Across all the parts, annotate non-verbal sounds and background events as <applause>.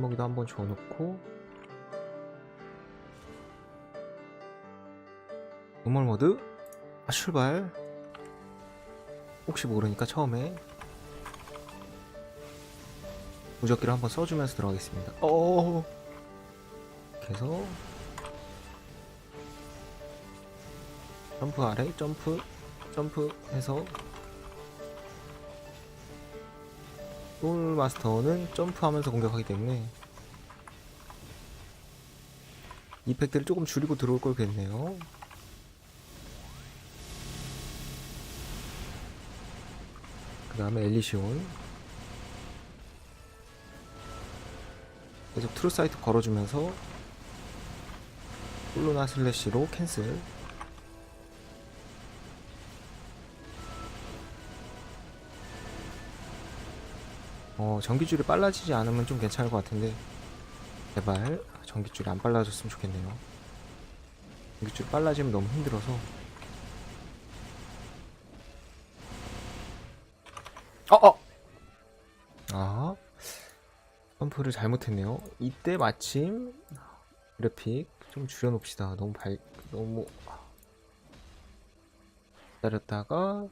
주먹이도 한번 줘놓고. 노멀 모드. 아, 출발. 혹시 모르니까 처음에 무적기를 한번 써주면서 들어가겠습니다. 어 이렇게 해서 점프 아래 점프 점프 해서 소울 마스터는 점프하면서 공격하기 때문에 이펙트를 조금 줄이고 들어올 걸 그랬네요. 그 다음에 엘리시온 계속 트루사이트 걸어주면서 홀로나 슬래시로 캔슬 어, 전기줄이 빨라지지 않으면 좀 괜찮을 것 같은데. 제발 전기줄이 안 빨라졌으면 좋겠네요. 전기줄이 빨라지면 너무 힘들어서. 어! 어! 아 점프를 잘못했네요. 이때 마침 그래픽 좀 줄여놓읍시다. 너무 발 너무 기다렸다가.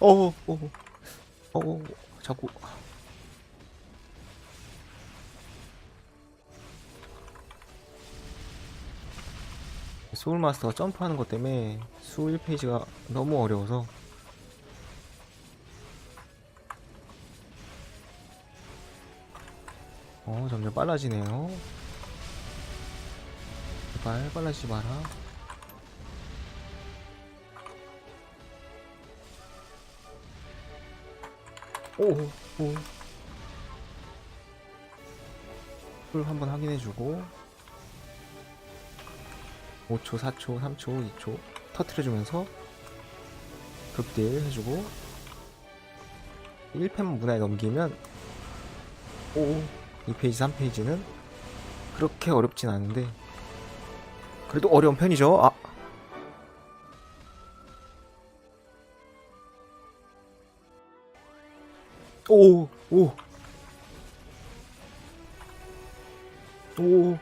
어어 어, 어, 자꾸. 소울마스터가 점프하는 것 때문에 수 1페이지가 너무 어려워서. 어 점점 빨라지네요. 제발 빨라지지 마라 오오. 오. 풀 한번 확인해주고. 5초, 4초, 3초, 2초. 터트려주면서 급딜 해주고. 1펜 문화에 넘기면 오 2페이지, 3페이지는 그렇게 어렵진 않은데 그래도 어려운 편이죠. 아 오, 오. 오.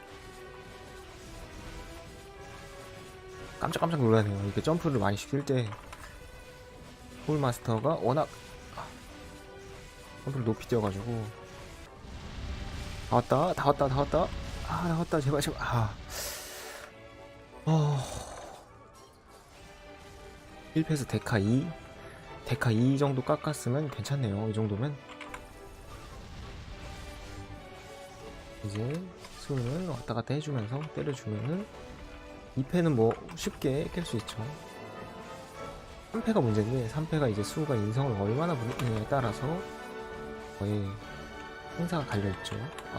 깜짝깜짝 놀라네요. 이렇게 점프를 많이 시킬 때, 홀마스터가 워낙, 아, 점프를 높이 뛰어가지고, 다 왔다, 다 왔다, 다 왔다. 아, 다 왔다, 제발, 제발. 아. 어. 1패에서 데카 2. 데카 2 정도 깎았으면 괜찮네요. 이 정도면. 이제 수는 왔다 갔다 해주면서 때려주면은 2패는 뭐 쉽게 깰 수 있죠. 3패가 문제인데 3패가 이제 수가 인성을 얼마나 부르느냐에 따라서 거의 행사가 갈려있죠. 아.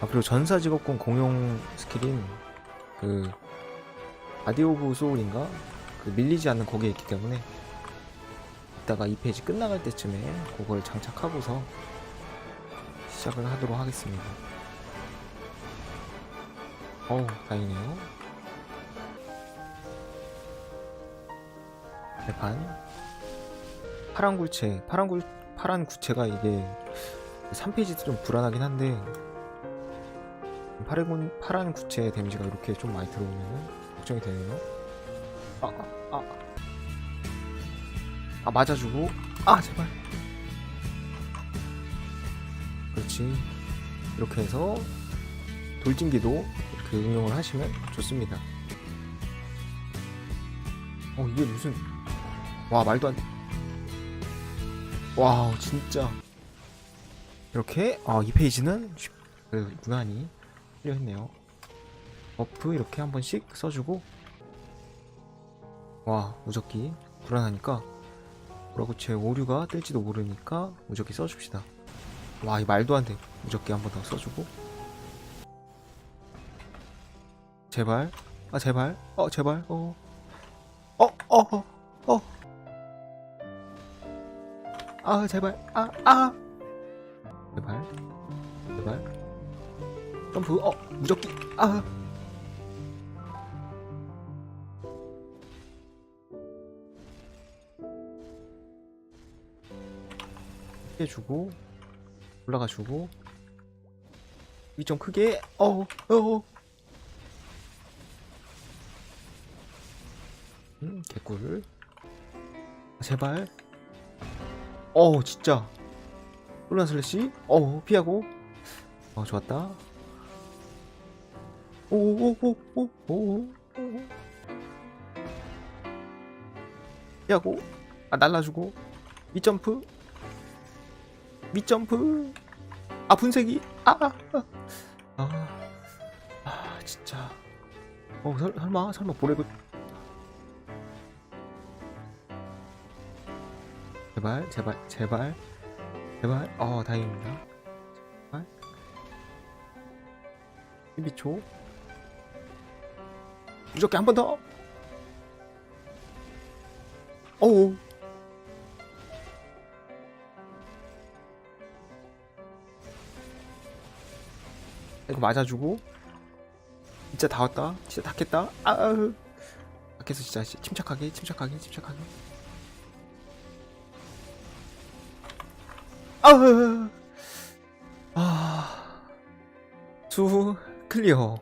아, 그리고 전사 직업군 공용 스킬인 그 아디오브 소울인가? 그 밀리지 않는 거기에 있기 때문에 이따가 이 페이지 끝나갈 때쯤에 그걸 장착하고서 시작을 하도록 하겠습니다. 어우, 다행이네요. 대판. 파란 굴체, 파란 굴, 파란 구체가 이게 3페이지도 좀 불안하긴 한데, 파란, 파란 구체 데미지가 이렇게 좀 많이 들어오면 걱정이 되네요. 아, 아, 아. 아, 맞아주고. 아, 제발. 그렇지. 이렇게 해서 돌진기도 이렇게 응용을 하시면 좋습니다. 어, 이게 무슨. 와, 말도 안 돼. 와, 진짜. 이렇게, 아, 이 페이지는 쉽- 그, 무난히 풀려있네요. 버프 이렇게 한 번씩 써주고. 와, 무적기. 불안하니까. 뭐라고 제 오류가 뜰지도 모르니까 무적기 써줍시다. 와, 이 말도 안 돼. 무적기 한 번 더 써주고. 제발. 아, 제발. 어, 제발. 어. 어, 어, 어, 어. 아, 제발. 아, 아. 제발. 제발. 점프. 어, 무적기. 아. 해주고 올라가 주고. 좀 크게 어어 어. 음 개꿀. 제발. 어 진짜. 홀란 슬래시? 어 피하고. 어 좋았다. 오오오오오 피하고. 아 날라주고. 밑점프 밑점프. 아 분쇄기. 아아. 아, 아, 진짜. 어 설, 설마 설마 보내고. 제발 제발 제발. 제발. 어 다행입니다. 제발. 12초. 무적기 한번 더. 어우 이거 맞아주고. 진짜 다 왔다. 진짜 다 깼다. 아으 밖에서 진짜 시- 침착하게 침착하게 침착하게. 아으 아수 클리어.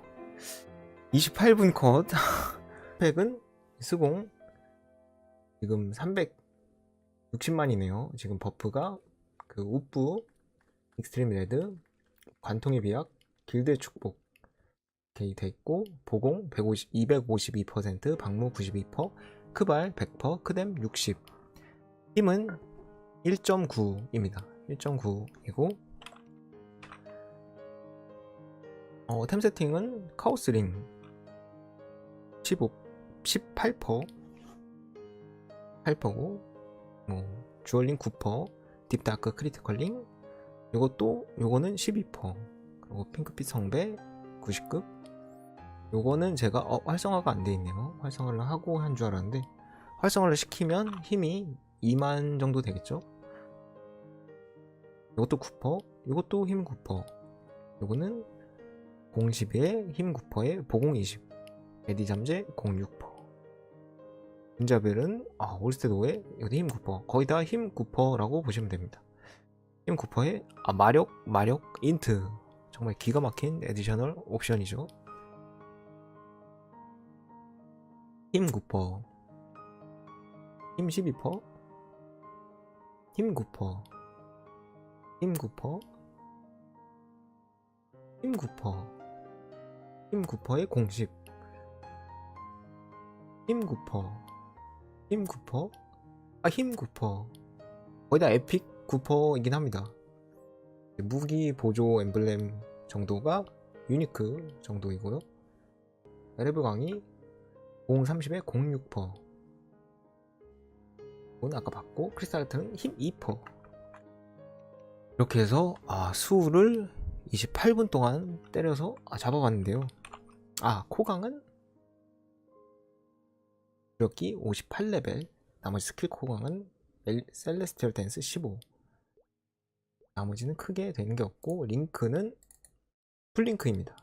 28분 컷. <laughs> 팩은 스공. 지금 360만이네요. 지금 버프가. 그 우프 익스트림 레드 관통의 비약 길드의 축복 이렇게 돼 있고 보공 150, 252% 방무 92% 크발 100% 크뎀 60 힘은 1.9입니다. 1.9이고 어, 템 세팅은 카오스링 15 18% 8%고 뭐 주얼링 9% 딥다크 크리티컬링 요것도 요거는 12% 그리고 핑크빛 성배 90급? 요거는 제가 어, 활성화가 안 돼 있네요. 활성화를 하고 한 줄 알았는데 활성화를 시키면 힘이 2만 정도 되겠죠? 요것도 9% 요것도 힘9% 요거는 012에 힘 9%에 보공 20 에디 잠재 06% 인자벨은 아, 올스테 노에 여기 힘9% 거의 다 힘 9%라고 보시면 됩니다. 힘 9%에 아, 마력 마력 인트 정말 기가 막힌 에디셔널 옵션이죠. 힘 9%, 힘 12%, 힘 9%, 힘 9%, 힘 9%, 힘 9%의 공식, 힘 9%, 힘 9%, 아, 힘 9%. 거의 다 에픽 9%이긴 합니다. 무기 보조 엠블렘 정도가 유니크 정도이고요. 레벨 강이 030에 06%. 이건 아까 봤고 크리스탈트는 힘 2%. 이렇게 해서 아 수를 28분 동안 때려서 아, 잡아봤는데요. 아 코강은 주력기 58레벨 나머지 스킬 코강은 엘- 셀레스티얼 댄스 15 나머지는 크게 되는 게 없고 링크는 풀링크입니다.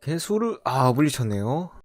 개수를 아 물리쳤네요.